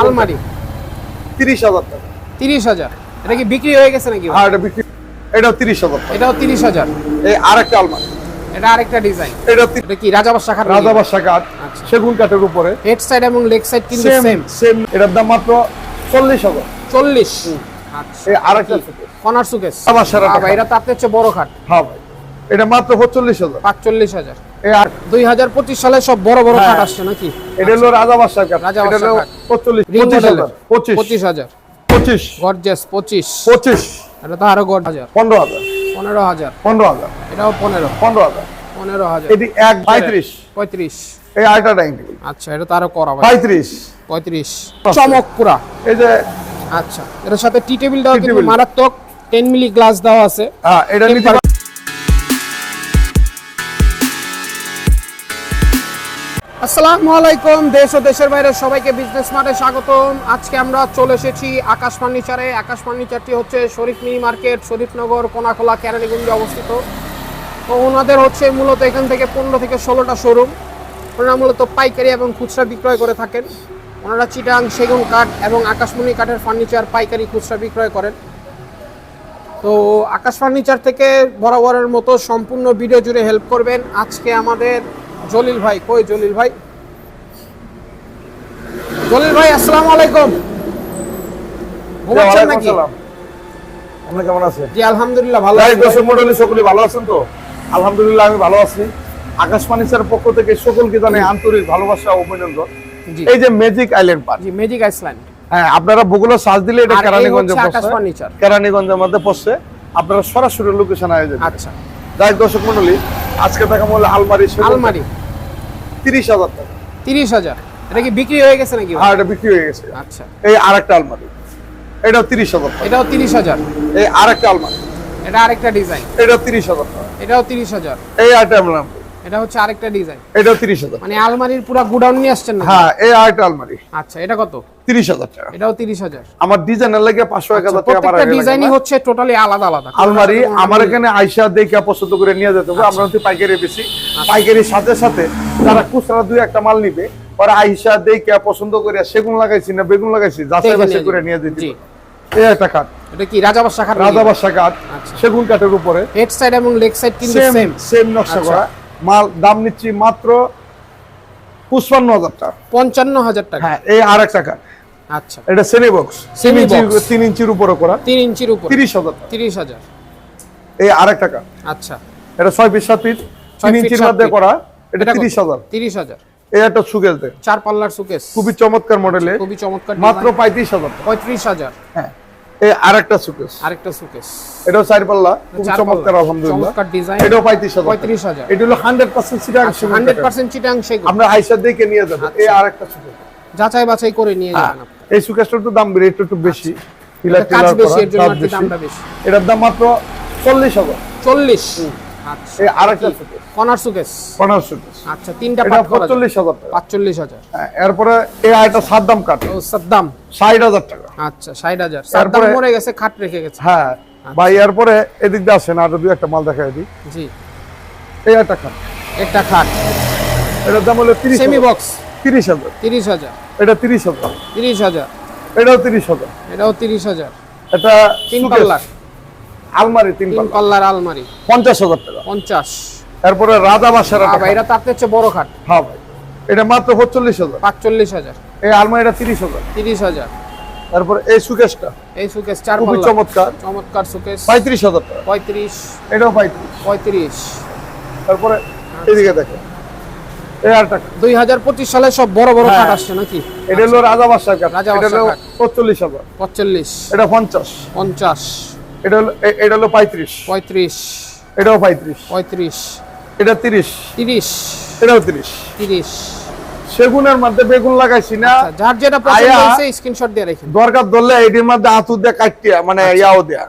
আলমারি? তিরিশ হাজার টাকা। তিরিশ হাজার। এটা কি বিক্রি হয়ে গেছে নাকি হ্যাঁ এটা বিক্রি এটাও তিরিশ হাজার এটাও তিরিশ হাজার। এই আরেকটা আলমারি। এটা আরেকটা ডিজাইন। এটা এটা কি রাজাবাদশা কাঠ রাজাবাদশা কাঠ আচ্ছা। সেগুন কাঠের উপরে। হেড সাইড এবং লেগ সাইড কিন্তু সেম সেম এটার দাম মাত্র চল্লিশ হাজার। চল্লিশ। আচ্ছা। আরেকটা কনার সুকেস এটা তাতে হচ্ছে বড় খাট। হ্যাঁ ভাই। এটা মাত্র 45000 45000 দুই হাজার পঁচিশ সালে সব বড় বড়। আসছে নাকি? এটা হলো রাজাবাসা কাঠ এটা রাজাবাসার হলো কাঠ। পঁচল্লিশ রিং পঁচিশ পঁচিশ। পঁচিশ হাজার। পঁচিশ। গর্জেস পঁচিশ। পঁচিশ। এটা তো আরও গড় হাজার। পনেরো হাজার। পনেরো হাজার। পনেরো হাজার। এটাও পনেরো। পনেরো হাজার। পনেরো হাজার। এটি এক পঁয়ত্রিশ। পঁয়ত্রিশ। এই আরেকটা ডাইনিং টেবিল। আচ্ছা এটা তো আরও করা পঁয়ত্রিশ। এই যে আচ্ছা এটার সাথে টি টেবিলটাও কিন্তু টেবিল। মারাত্মক। টেন মিলি গ্লাস দেওয়া আছে। হ্যাঁ এটা নিতে আসসালামু আলাইকুম, দেশ ও দেশের বাইরে সবাইকে বিজনেস মার্টে স্বাগতম। আজকে আমরা চলে এসেছি আকাশ ফার্নিচারে। আকাশ ফার্নিচারটি হচ্ছে শরীফ মিনি মার্কেট, শরীফনগর, কোনাখোলা, কেরানীগঞ্জে অবস্থিত। তো ওনাদের হচ্ছে মূলত এখান থেকে পনেরো থেকে ষোলোটা শোরুম। ওনারা মূলত পাইকারি এবং খুচরা বিক্রয় করে থাকেন। ওনারা চিটাং, সেগুন কাঠ এবং আকাশমণি কাঠের ফার্নিচার পাইকারি খুচরা বিক্রয় করেন। তো আকাশ ফার্নিচার থেকে বরাবরের মতো সম্পূর্ণ ভিডিও জুড়ে হেল্প করবেন। আজকে আমাদের জলিল ভাই কই জলিল ভাই? জলিল ভাই আসসালামু আলাইকুম। ঘুমাচ্ছেন নাকি? আপনি কেমন আছেন? জি আলহামদুলিল্লাহ ভালো আছি। দর্শক মন্ডলী সকলে ভালো আছেন তো? আলহামদুলিল্লাহ আমি ভালো আছি। আকাশ ফার্নিচারের পক্ষ থেকে সকলকে জানাই আন্তরিক ভালোবাসা ও অভিনন্দন। জি। এই যে ম্যাজিক আইল্যান্ড পার্ক জি ম্যাজিক আইসল্যান্ড হ্যাঁ আপনারা ভূগোলে সার্চ দিলে এটা কেরানীগঞ্জে পড়ছে। কেরানীগঞ্জের মধ্যে পড়ছে। আপনারা সরাসরি লোকেশন আয়োজন আচ্ছা। যাই দর্শক মন্ডলী আজকে দেখা মূল্য আলমারি আলমারি। তিরিশ হাজার টাকা। তিরিশ হাজার। এটা কি বিক্রি হয়ে গেছে নাকি? হ্যাঁ এটা বিক্রি হয়ে গেছে। আচ্ছা। এই আরেকটা আলমারি। এটাও তিরিশ হাজার এটাও তিরিশ হাজার। এই আরেকটা আলমারি। এটা আরেকটা ডিজাইন। এটাও তিরিশ হাজার এটাও তিরিশ হাজার। এই আরেকটা আলমারি। এটা হচ্ছে আরেকটা ডিজাইন। এটাও তিরিশ হাজার। মানে আলমারির পুরো গুডাউন নিয়ে আসছেন না হ্যাঁ এই আরেকটা আলমারি। আচ্ছা এটা কত? তিরিশ হাজার টাকা। এটাও তিরিশ হাজার। আমার ডিজাইনের লাগে পাঁচশো এক হাজার টাকা ডিজাইনই হচ্ছে টোটালি আলাদা আলাদা। আলমারি আমার এখানে আইসা দেখে পছন্দ করে নিয়ে যেতে হবে। আমরা হচ্ছে পাইকারি বেশি। পাইকারির সাথে সাথে খুচরা দুই একটা মাল নিবে ওরা আইসা দেখে পছন্দ করে সেগুন লাগাইছি না বেগুন লাগাইছি যাচাই বাছাই করে নিয়ে যেতে এই একটা কাঠ এটা কি রাজাবাস শাখার রাজাবাসা কাঠ আচ্ছা। সেগুন কাঠের উপরে। হেড সাইড এবং লেগ সাইড কিন্তু সেম নকশা আচ্ছা। করা। মাল দাম নিচ্ছি মাত্র পুষ্পান্ন হাজার টাকা। পঞ্চান্ন হাজার টাকা। হ্যাঁ এই আর একটা কাঠ আচ্ছা। এটা সেমি বক্স ইঞ্চি box। তিন ইঞ্চির উপরে করা। তিন ইঞ্চির উপর। তিরিশ হাজার তিরিশ হাজার। এই আর একটা কাঠ আচ্ছা। এটা ছয় পিস সাত পিস ছয় তিন ফিট, ইঞ্চির মধ্যে করা। এটা এটা কত? তিরিশ হাজার। তিরিশ হাজার। এই একটা দেয় চার পাল্লার সুকেস। খুবই চমৎকার মডেলে খুবই চমৎকার মাত্র পঁয়ত্রিশ হাজার টাকা। পঁয়ত্রিশ হাজার। হ্যাঁ। এই আর একটা সুকেস। আরেকটা সুকেস। এটাও চার পাল্লা। খুবই চমৎকার আলহামদুলিল্লাহ। চমৎকার ডিজাইন এটাও পঁয়ত্রিশ হাজার পঁয়ত্রিশ হাজার। এটা হলো হান্ড্রেড পার্সেন্ট সিটাং হান্ড্রেড পার্সেন্ট চিটাং সেগুন। আমরা আইসার দেখে নিয়ে যাব। এই আর একটা সুকেস। যাচাই বাছাই করে নিয়ে যাবেন আপনি। এই সুকেসটার একটু দাম বেড়ে একটু বেশি। পিলার কাজ টিলার বেশি এর জন্য কাজ। দামটা বেশি। এটার দাম মাত্র চল্লিশ হাজার। চল্লিশ? আচ্ছা। এই আর একটা সুকেস। কনার সুকেস? পনেরো সুকেস। আচ্ছা তিনটা পাট করা যায়। পঁচল্লিশ হাজার টাকা। হ্যাঁ, এরপরে এই আয়টা সাত দাম কাঠ। ও সাদ্দাম। ষাট হাজার টাকা। আচ্ছা ষাট হাজার। সাদ্দাম তারপরে- মরে গেছে খাট রেখে গেছে। হ্যাঁ ভাই এরপরে এদিক দিয়ে আসেন আরও দুই একটা মাল দেখাই দিই। জি। এই একটা খাট। একটা খাট। এটার দাম হলো তিরিশ সেমি বক্স তিরিশ হাজার। তিরিশ হাজার। এটা তিরিশ হাজার। তিরিশ হাজার। এটাও তিরিশ হাজার। এটাও তিরিশ হাজার। এটা তিন পাল্লার। আলমারি তিন পাল্লার। আলমারি। পঞ্চাশ হাজার টাকা। পঞ্চাশ। এরপরে রাজা বাসার বাবা এটা তার হচ্ছে বড় খাট। হ্যাঁ ভাই। এটা মাত্র পঁচল্লিশ হাজার। পাঁচচল্লিশ হাজার। এই আলমারিটা তিরিশ হাজার। তিরিশ হাজার। তারপরে এই সুকেশটা এই সুকেস চার খুবই চমৎকার। চমৎকার সুকেস পঁয়ত্রিশ হাজার টাকা। পঁয়ত্রিশ। এটাও পঁয়ত্রিশ। পঁয়ত্রিশ। তারপরে এদিকে দেখেন। দুই হাজার পঁচিশ সালে সব বড় বড় হ্যাঁ। আসছে নাকি? এটা হলো রাজা বাসার কাঠ। রাজা এটা হলো বাসার কাঠ। পঁচল্লিশ হাজার। পঁচল্লিশ এটা পঞ্চাশ। পঞ্চাশ। এটা হলো এটা হলো পঁয়ত্রিশ। পঁয়ত্রিশ। এটাও পঁয়ত্রিশ। পঁয়ত্রিশ। এটা তিরিশ। তিরিশ। এটাও তিরিশ। তিরিশ। সেগুনের মধ্যে বেগুন লাগাইছি না। আচ্ছা, যার যেটা পছন্দ আয়া- হয়েছে স্ক্রিনশট দিয়ে দরকার ধরলে এটির মধ্যে আতু দিয়ে কাটিয়া মানে ইয়াও দেয়া।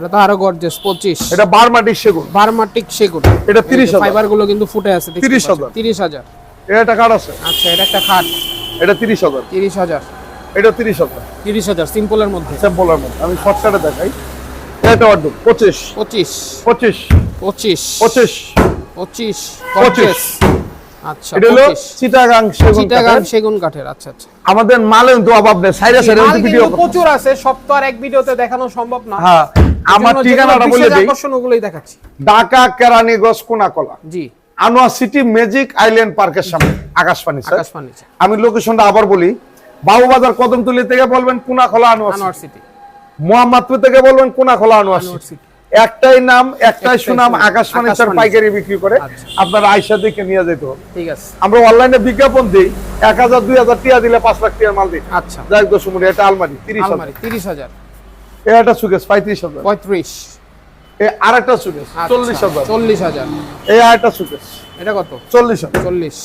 এটা তো আরও গর্জেস পঁচিশ। এটা বারমাটিক সেগুন। বার্মাটিক সেগুন। এটা 30,000 ফাইবারগুলো কিন্তু ফুটে আছে 30,000 তিরিশ হাজার। এটা কার্ড আছে। আচ্ছা এটা একটা খাট। এটা তিরিশ হাজার। তিরিশ হাজার। এটা তিরিশ হাজার। তিরিশ হাজার সিম্পলের মধ্যে। স্যাম্পলের মধ্যে। আমি শর্টকাটে দেখাই। এটা অর্ডার পঁচিশ। পঁচিশ। পঁচিশ। পঁচিশ। পঁচিশ। পঁচিশ। পঁচিশ। পঁচিশ আচ্ছা এটা হলো পঁচিশ। চিটাগাং সেগুন চিটাগাং কাঠের। সেগুন কাঠের আচ্ছা আচ্ছা। আমাদের মালের তো অভাব নেই সাইডে মাল ভিডিও প্রচুর আছে আর এক ভিডিওতে দেখানো সম্ভব না। হ্যাঁ। আমার ঠিকানাটা বলে দিই। আকর্ষণ ওগুলোই দেখাচ্ছি। ঢাকা কেরানীগঞ্জ কোনাকলা জি। আনোয়ার সিটি ম্যাজিক আইল্যান্ড পার্কের সামনে আকাশবাণী স্যার। আকাশ ফার্নিচার আমি লোকেশনটা আবার বলি বাবুবাজার কদমতলি থেকে বলবেন কোনাখোলা আনোয়ার আনোয়ার সিটি। মোহাম্মদপুর থেকে বলবেন কোনাখোলা আনোয়ার আনোয়ার সিটি। একটাই নাম একটাই সুনাম সুনাম, আকাশ ফার্নিচার আকাশ পাইকারি বিক্রি করে আচ্ছা। আপনারা আয়সা দেখে নিয়ে যেতে হবে। ঠিক আছে। আমরা অনলাইনে বিজ্ঞাপন দিই এক হাজার দুই হাজার টিয়া দিলে পাঁচ লাখ টিয়ার মাল দিই। আচ্ছা। যাই দশমুড়ি এটা আলমারি তিরিশ হাজার। আলমারি তিরিশ হাজার। একটা সুকেশ পঁয়ত্রিশ হাজার। পঁয়ত্রিশ। এ আর একটা সুকেশ চল্লিশ আচ্ছা, হাজার। চল্লিশ হাজার। এই আর একটা সুকেশ এটা কত? চল্লিশ হাজার। চল্লিশ।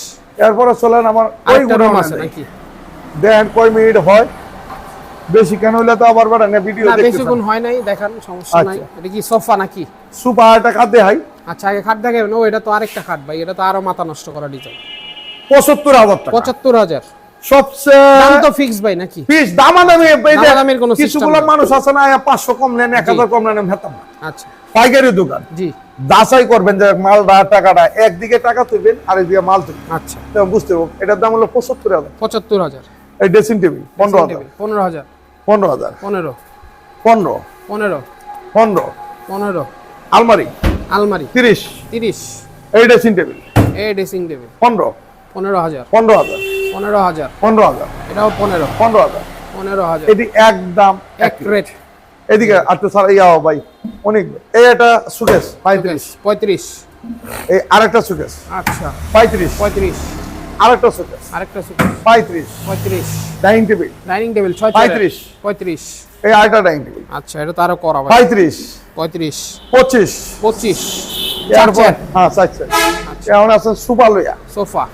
এরপরে চলেন আমার ওই আরেকটা আছে দেখেন কয় মিনিট হয়? বেশি কেন হইলে তো আবার ভিডিও দেখতে বেশিক্ষণ হয় নাই দেখান সমস্যা নাই। আচ্ছা। এটা কি সোফা নাকি? সুপার একটা খাদ্যে হাই আচ্ছা আগে খাট দেখাবেন। ও এটা তো আরেকটা খাট ভাই। এটা তো আরও মাথা নষ্ট করা ডিজাইন। পঁচাত্তর হাজার টাকা। পঁচাত্তর হাজার। সবচেয়ে দাম তো ফিক্স ভাই নাকি? দামাদামি দামাদামির কোনো কিছুগুলো মানুষ আছে না পাঁচশো কম নেন এক হাজার কম নেন ভেতাম আচ্ছা। পাইকারি দোকান। জি। যাচাই করবেন যে মালটা টাকাটা একদিকে টাকা তুলবেন আর একদিকে মাল তুলবেন। আচ্ছা। বুঝতে পারব এটার দাম হলো পঁচাত্তর হাজার। পঁচাত্তর হাজার। এই ড্রেসিং টেবিল পনেরো হাজার। পনেরো হাজার। পনেরো হাজার। পনেরো। পনেরো। পনেরো। পনেরো। পনেরো। আলমারি। আলমারি। তিরিশ। তিরিশ। এই ড্রেসিং টেবিল এ ড্রেসিং টেবিল পনেরো। পনেরো হাজার। পনেরো হাজার। পনেরো হাজার। এটাও পনেরো। পনেরো হাজার। পনেরো হাজার। এটি একদম এক রেট এদিকে আচ্ছা স্যার ইয়া ভাই অনেক এই একটা সুকেশ পঁয়ত্রিশ। পঁয়ত্রিশ। এই আরেকটা সুকেশ আচ্ছা। পঁয়ত্রিশ। পঁয়ত্রিশ। আরেকটা সুকেশ আরেকটা সুপার পঁয়ত্রিশ। পঁয়ত্রিশ। Dining table. ডাইনিং টেবিল ছয় পঁয়ত্রিশ। পঁয়ত্রিশ। এই আরেকটা ডাইনিং টেবিল। আচ্ছা এটা তো করা পঁয়ত্রিশ। পঁয়ত্রিশ। পঁচিশ। পঁচিশ। চার। হ্যাঁ চার চার এখন আছে সুপার লইয়া। সোফা।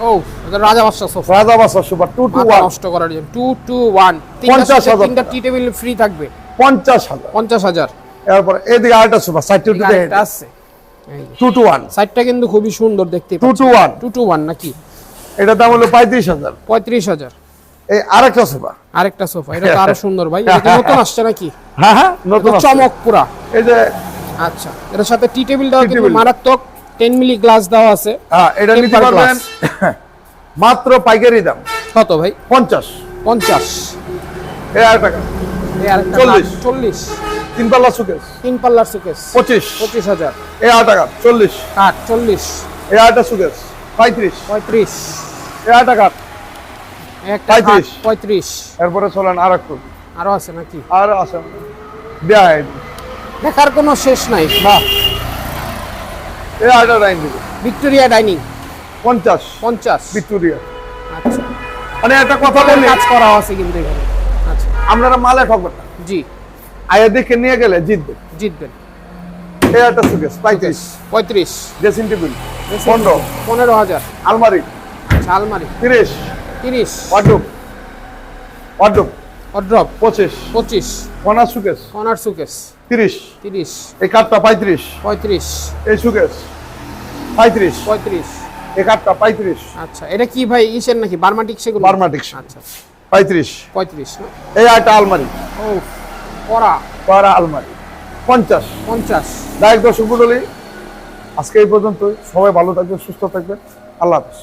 ও এটা রাজা বাদশা সোফা রাজা বাসা সুপার টু টু মাথা নষ্ট করার জন্য। টু টু ওয়ান পঞ্চাশ হাজার তিনটা টি টেবিল ফ্রি থাকবে। পঞ্চাশ হাজার। পঞ্চাশ হাজার। এরপর এদিকে আরেকটা সুপার সাইড টু আরেকটা আছে। টু টু ওয়ান সাইডটা কিন্তু খুবই সুন্দর দেখতে টু টু নাকি? এটার দাম হলো পঁয়ত্রিশ হাজার। পঁয়ত্রিশ হাজার। এই আরেকটা সুপার। আরেকটা সোফা এটা তো আরও সুন্দর ভাই। এটা নতুন আসছে নাকি? হ্যাঁ হ্যাঁ নতুন চমক পুরা এই যে আচ্ছা এটার সাথে টি টেবিলটাও কিন্তু মারাত্মক। টেন মিলি গ্লাস দেওয়া আছে। হ্যাঁ এটা নিতে পারবেন মাত্র পাইকারি দাম। কত ভাই? পঞ্চাশ। পঞ্চাশ। এই আরেকটা টাকা এই আরেকটা চল্লিশ। লাখ- চল্লিশ। তিন পাল্লা সুকেশ তিন পাল্লার সুকেস পঁচিশ। পঁচিশ হাজার। এই আট টাকা চল্লিশ। কাঠ চল্লিশ। এই আটটা সুকেশ পঁয়ত্রিশ। পঁয়ত্রিশ। এই আট টাকা একটা পঁয়ত্রিশ। খাট পঁয়ত্রিশ। এরপরে চলেন আর একটু আরও আছে নাকি? আর আছে। দেখার কোনো শেষ নাই। না। এই আটটা লাইন ভিক্টোরিয়া ডাইনিং। পঞ্চাশ। পঞ্চাশ। ভিক্টোরিয়া। আচ্ছা। মানে একটা কথা বলি। কাজ করা আছে কিন্তু এখানে। আচ্ছা। আপনারা মালে ঠকবেন না। জি। আয়া দেখে নিয়ে গেলে জিতবে জিতবেন। এই একটা সুকেশ পঁয়ত্রিশ। পঁয়ত্রিশ। ড্রেসিং টেবিল পনেরো। পনেরো হাজার। আলমারি। আচ্ছা আলমারি। তিরিশ। তিরিশ। ওয়ার্ডরোব। ওয়ার্ডরোব। অড্রপ পঁচিশ। পঁচিশ। কনার সুকেশ। কর্নার সুকেস তিরিশ। তিরিশ। এই কাঠটা পঁয়ত্রিশ। পঁয়ত্রিশ। এই সুকেশ পঁয়ত্রিশ। পঁয়ত্রিশ। এই কাঠটা পঁয়ত্রিশ। আচ্ছা এটা কি ভাই ইসের নাকি বার্মাটিক সেগুলো? বার্মাটিক। আচ্ছা। পঁয়ত্রিশ। পঁয়ত্রিশ না? এই একটা আলমারি। ও করা পারা আলমারি। পঞ্চাশ। পঞ্চাশ। ডাইরেক্ট দর্শক মন্ডলী আজকে এই পর্যন্ত সবাই ভালো থাকবেন সুস্থ থাকবেন। আল্লাহ হাফিজ।